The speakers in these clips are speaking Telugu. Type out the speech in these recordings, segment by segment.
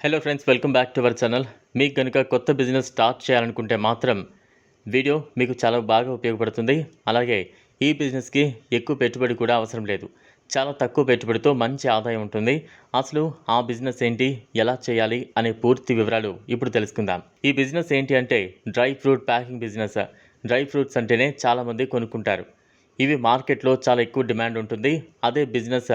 Hello friends welcome back to our channel మీకు కనుక కొత్త బిజినెస్ స్టార్ట్ చేయాలనుకుంటే మాత్రం వీడియో మీకు చాలా బాగా ఉపయోగపడుతుంది. అలాగే ఈ బిజినెస్కి ఎక్కువ పెట్టుబడి కూడా అవసరం లేదు. చాలా తక్కువ పెట్టుబడితో మంచి ఆదాయం ఉంటుంది. అసలు ఆ బిజినెస్ ఏంటి ఎలా చేయాలి అనే పూర్తి వివరాలు ఇప్పుడు తెలుసుకుందాం. ఈ బిజినెస్ ఏంటి అంటే dry fruit packing business dry fruits అంటేనే చాలామంది కొనుక్కుంటారు. ఇవి మార్కెట్లో చాలా ఎక్కువ డిమాండ్ ఉంటుంది. అదే బిజినెస్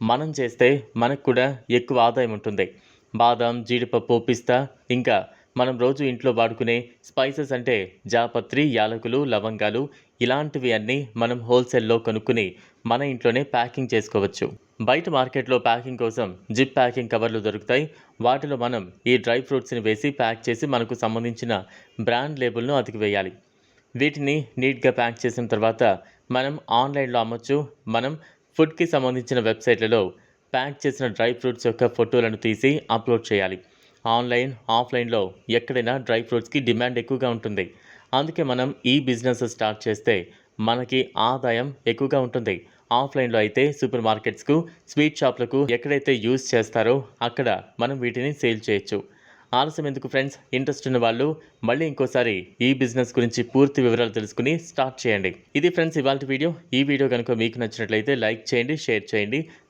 మనం చేస్తే మనకు కూడా ఎక్కువ ఆదాయం ఉంటుంది. బాదం జీడిపప్పు పిస్తా ఇంకా మనం రోజు ఇంట్లో వాడుకునే స్పైసెస్ అంటే జాపత్రి యాలకులు లవంగాలు ఇలాంటివి అన్నీ మనం హోల్సేల్లో కొనుక్కుని మన ఇంట్లోనే ప్యాకింగ్ చేసుకోవచ్చు. బయట మార్కెట్లో ప్యాకింగ్ కోసం జిప్ ప్యాకింగ్ కవర్లు దొరుకుతాయి. వాటిలో మనం ఈ డ్రై ఫ్రూట్స్ని వేసి ప్యాక్ చేసి మనకు సంబంధించిన బ్రాండ్ లేబుల్ను అతికివేయాలి వీటిని నీట్గా ప్యాక్ చేసిన తర్వాత మనం ఆన్లైన్లో అమ్మొచ్చు. మనం ఫుడ్కి సంబంధించిన వెబ్సైట్లలో ప్యాక్ చేసిన డ్రై ఫ్రూట్స్ యొక్క ఫోటోలను తీసి అప్లోడ్ చేయాలి. ఆన్లైన్ ఆఫ్లైన్లో ఎక్కడైనా డ్రై ఫ్రూట్స్కి డిమాండ్ ఎక్కువగా ఉంటుంది. అందుకే మనం ఈ బిజినెస్ స్టార్ట్ చేస్తే మనకి ఆదాయం ఎక్కువగా ఉంటుంది. ఆఫ్లైన్లో అయితే సూపర్ మార్కెట్స్కు స్వీట్ షాప్లకు ఎక్కడైతే యూజ్ చేస్తారో అక్కడ మనం వీటిని సేల్ చేయొచ్చు. ఆలస్యం ఎందుకు ఫ్రెండ్స్? ఇంట్రెస్ట్ ఉన్న వాళ్ళు మళ్ళీ ఇంకోసారి ఈ బిజినెస్ గురించి పూర్తి వివరాలు తెలుసుకుని స్టార్ట్ చేయండి. ఇది ఫ్రెండ్స్ ఇవాళ వీడియో. ఈ వీడియో కనుక మీకు నచ్చినట్లయితే లైక్ చేయండి షేర్ చేయండి.